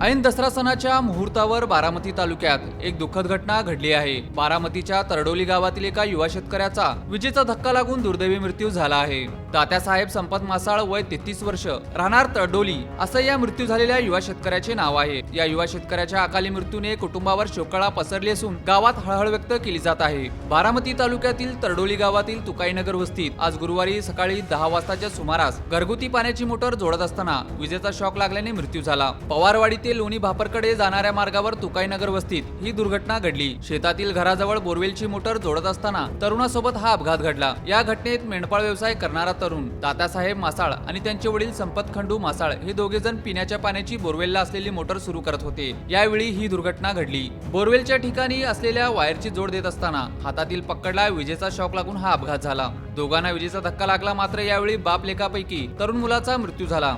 ऐन दसरा सणाच्या मुहूर्तावर बारामती तालुक्यात एक दुःखद घटना घडली आहे. बारामतीच्या तरडोली गावातील एका युवा शेतकऱ्याचा विजेचा धक्का लागून दुर्दैवी मृत्यू झाला आहे. तात्यासाहेब संपत मासाळ वय तेहतीस वर्ष. राहणार तरडोली असं या मृत्यू झालेल्या युवा शेतकऱ्याचे नाव आहे. या युवा शेतकऱ्याच्या अकाली मृत्यूने कुटुंबावर शोकळा पसरली असून गावात हळहळ व्यक्त केली जात आहे. बारामती तालुक्यातील तरडोली गावातील तुकाईनगर वस्तीत आज गुरुवारी सकाळी दहा वाजताच्या सुमारास घरगुती पाण्याची मोटर जोडत असताना विजेचा शॉक लागल्याने मृत्यू झाला. पवारवाडी ते लोणी भापरकडे जाणाऱ्या मार्गावर तुकाईनगर वस्तीत ही दुर्घटना घडली. शेतातील घराजवळ बोरवेलची मोटर जोडत असताना तरुणासोबत हा अपघात घडला. या घटनेत मेंढपाळ व्यवसाय करणारा तरुण तात्यासाहेब मासाळ आणि त्यांचे वडील संपत खंडू मासाळ हे दोघे जण पिण्याच्या पाण्याची बोरवेलला असलेली मोटर सुरू करत होते. यावेळी ही दुर्घटना घडली. बोरवेलच्या ठिकाणी असलेल्या वायरची जोड देत असताना हातातील पकडला विजेचा शॉक लागून हा अपघात झाला. दोघांना विजेचा धक्का लागला मात्र यावेळी बाप लेखापैकी तरुण मुलाचा मृत्यू झाला.